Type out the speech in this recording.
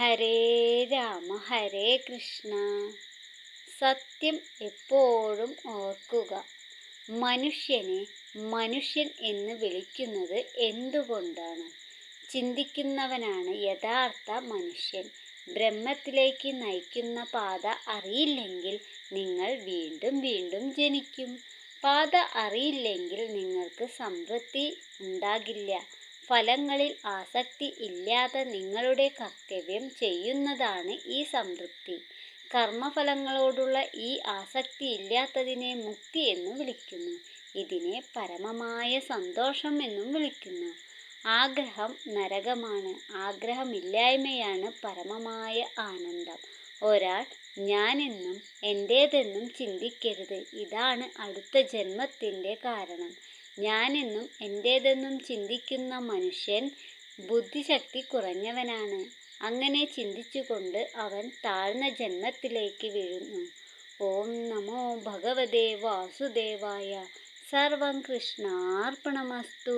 ഹരേ രാമ ഹരേ കൃഷ്ണ. സത്യം എപ്പോഴും ഓർക്കുക. മനുഷ്യനെ മനുഷ്യൻ എന്ന് വിളിക്കുന്നത് എന്തുകൊണ്ടാണ്? ചിന്തിക്കുന്നവനാണ് യഥാർത്ഥ മനുഷ്യൻ. ബ്രഹ്മത്തിലേക്ക് നയിക്കുന്ന പാത അറിയില്ലെങ്കിൽ നിങ്ങൾ വീണ്ടും വീണ്ടും ജനിക്കും. പാത അറിയില്ലെങ്കിൽ നിങ്ങൾക്ക് സംതൃപ്തി ഉണ്ടാകില്ല. ഫലങ്ങളിൽ ആസക്തി ഇല്ലാതെ നിങ്ങളുടെ കർത്തവ്യം ചെയ്യുന്നതാണ് ഈ സംതൃപ്തി. കർമ്മഫലങ്ങളോടുള്ള ഈ ആസക്തി ഇല്ലാത്തതിനെ മുക്തി എന്നും വിളിക്കുന്നു. ഇതിനെ പരമമായ സന്തോഷം എന്നും വിളിക്കുന്നു. ആഗ്രഹം നരകമാണ്. ആഗ്രഹമില്ലായ്മയാണ് പരമമായ ആനന്ദം. ഒരാൾ ഞാനെന്നും എന്റേതെന്നും ചിന്തിക്കരുത്. ഇതാണ് അടുത്ത ജന്മത്തിന്റെ കാരണം. ഞാനെന്നും എന്റേതെന്നും ചിന്തിക്കുന്ന മനുഷ്യൻ ബുദ്ധിശക്തി കുറഞ്ഞവനാണ്. അങ്ങനെ ചിന്തിച്ചുകൊണ്ട് അവൻ താഴ്ന്ന ജന്മത്തിലേക്ക് വീഴുന്നു. ഓം നമോ ഭഗവദേ വാസുദേവായ. സർവം കൃഷ്ണാർപ്പണമസ്തു.